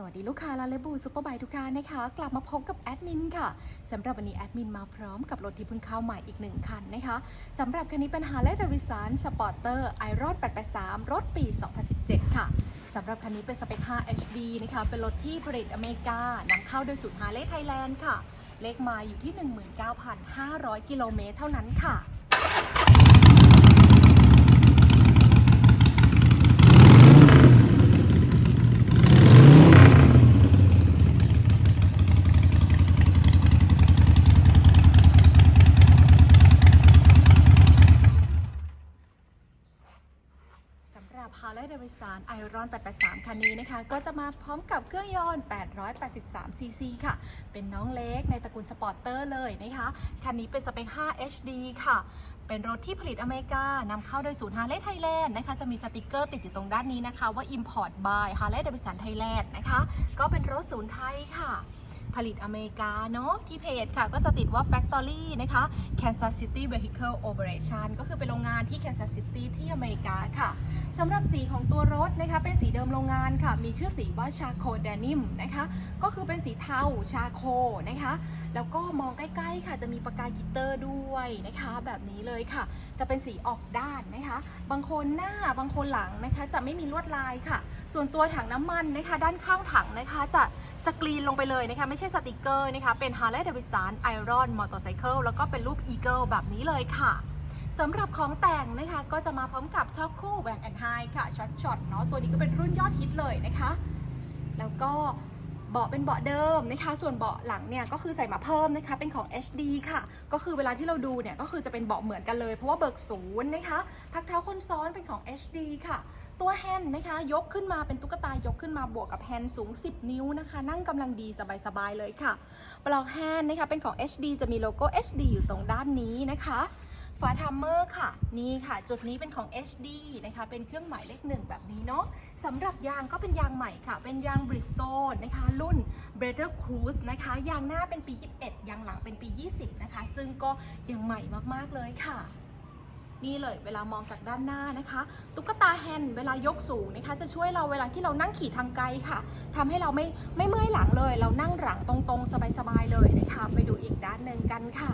สวัสดีลูกค้าลาเลบูซุปเปอร์ไบทุกท่านนะคะ กลับมาพบกับแอดมินค่ะสำหรับวันนี้แอดมินมาพร้อมกับรถที่เพิ่งเข้าใหม่อีกหนึ่งคันนะคะสำหรับคันนี้เป็น Harley Davidson Sporter Iron 883 รถปี 2017 ค่ะสำหรับคันนี้เป็นสเปค 5 HD นะคะ เป็นรถที่ผลิตอเมริกานำเข้าโดยศูนย์ Harley Thailand ค่ะ เลขมาอยู่ที่ 19,500 กิโลเมตรเท่านั้นค่ะ สำหรับ Harley Davidson Iron 883 คันนี้นะคะ ก็จะมาพร้อมกับเครื่องยนต์ 883 cc ค่ะ เป็นน้องเล็กในตระกูลสปอร์เตอร์เลยนะคะ คันนี้เป็นสเปค 5 HD ค่ะ เป็นรถที่ผลิตอเมริกา นำเข้าโดยศูนย์ Harley Thailand นะคะ จะมีสติกเกอร์ติดอยู่ตรงด้านนี้นะคะ ว่า Import by Harley Davidson Thailand นะคะ ก็เป็นรถศูนย์ไทยค่ะ ผลิตอเมริกาเนาะที่เพจค่ะก็จะติดว่า Factory นะคะ Kansas City Vehicle Operation ก็คือเป็นโรงงานที่ Kansas City ที่อเมริกาค่ะสำหรับสีของตัวรถนะคะเป็นสีเดิมโรงงานค่ะ มีชื่อสีว่า Charcoal Denim นะคะก็คือเป็นสีเทาชาโคนะคะ แล้วก็มองใกล้ๆค่ะจะมีประกายกิตเตอร์ด้วยนะคะ แบบนี้เลยค่ะ จะเป็นสีออกด้านนะคะ บางคนหน้าบางคนหลังนะคะ จะไม่มีลวดลายค่ะ ส่วนตัวถังน้ำมันนะคะ ด้านข้างถังนะคะ จะสกรีนลงไปเลยนะคะไม่ใช่สติกเกอร์นะคะ เป็น Harley Davidson Iron Motorcycle แล้วก็เป็นรูป Eagle แบบนี้เลยค่ะสำหรับของแต่งนะคะก็จะมาพร้อมกับท็อปคู่แวนแอนไฮค่ะช็อตช็อตเนาะตัวนี้ก็เป็นรุ่นยอดฮิตเลยนะคะ แล้วก็ เบาะเป็นเบาะเดิมนะคะ ส่วนเบาะหลังเนี่ยก็คือใส่มาเพิ่มนะคะ เป็นของ HD ค่ะ ก็คือเวลาที่เราดูเนี่ยก็คือจะเป็นเบาะเหมือนกันเลย เพราะว่าเบิกศูนย์นะคะ พักเท้าคนซ้อนเป็นของ HD ค่ะ ตัวแฮนด์นะคะ ยกขึ้นมาเป็นตุ๊กตายกขึ้นมาบวกกับแฮนด์สูง 10 นิ้วนะคะ นั่งกำลังดีสบายๆเลยค่ะ ปลอกแฮนด์นะคะเป็นของ HD จะมีโลโก้ HD อยู่ตรงด้านนี้นะคะ ฝาทัมเมอร์ค่ะ นี่ค่ะ จุดนี้เป็นของ HD นะคะ เป็นเครื่องหมายเลขหนึ่งแบบนี้เนาะสำหรับยางก็เป็นยางใหม่ค่ะ เป็นยาง Bridgestone นะคะ รุ่น b r e t h e r Cruise นะคะ ยางหน้าเป็นปี 21 ยางหลังเป็นปี 20 นะคะ ซึ่งก็ยังใหม่มากๆเลยค่ะนี่เลยเวลามองจากด้านหน้านะคะ ตุ๊กตาแฮนด์เวลายกสูงนะคะ จะช่วยเราเวลาที่เรานั่งขี่ทางไกลค่ะทำให้เราไม่ไม่เมื่อยหลังเลย เรานั่งหลังตรงๆ สบายๆเลยนะคะ ไปดูอีกด้านหนึ่งกันค่ะ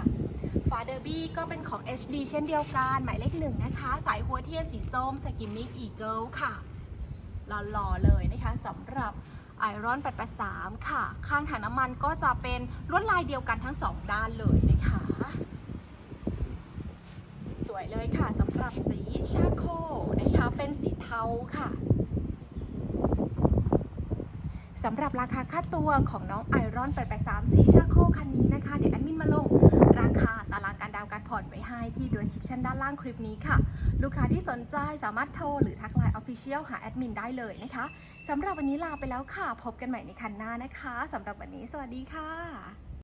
าเดอร์บี้ก็เป็นของ HD เช่นเดียวกัน หมายเลขหนึ่งนะคะ สายหัวเทียนสีส้มสกิมมิ่งอีเกิลค่ะหล่อๆเลยนะคะสำหรับ Iron 883ค่ะ ข้างถังน้ำมันก็จะเป็นลวดลายเดียวกันทั้งสองด้านเลยนะคะ สวยเลยค่ะสำหรับสีชาโคนะคะ เป็นสีเทาค่ะ สำหรับราคาค่าตัวของน้องไอรอน883สีชาโคคันนี้นะคะ เดี๋ยวแอดมินมาลง ราคาตารางการดาวน์การผ่อนไว้ให้ที่ดีสคริปชันด้านล่างคลิปนี้ค่ะ ลูกค้าที่สนใจสามารถโทรหรือทักไลน์ออฟฟิเชียลหาแอดมินได้เลยนะคะสำหรับวันนี้ลาไปแล้วค่ะ พบกันใหม่ในคันหน้านะคะสำหรับวันนี้สวัสดีค่ะ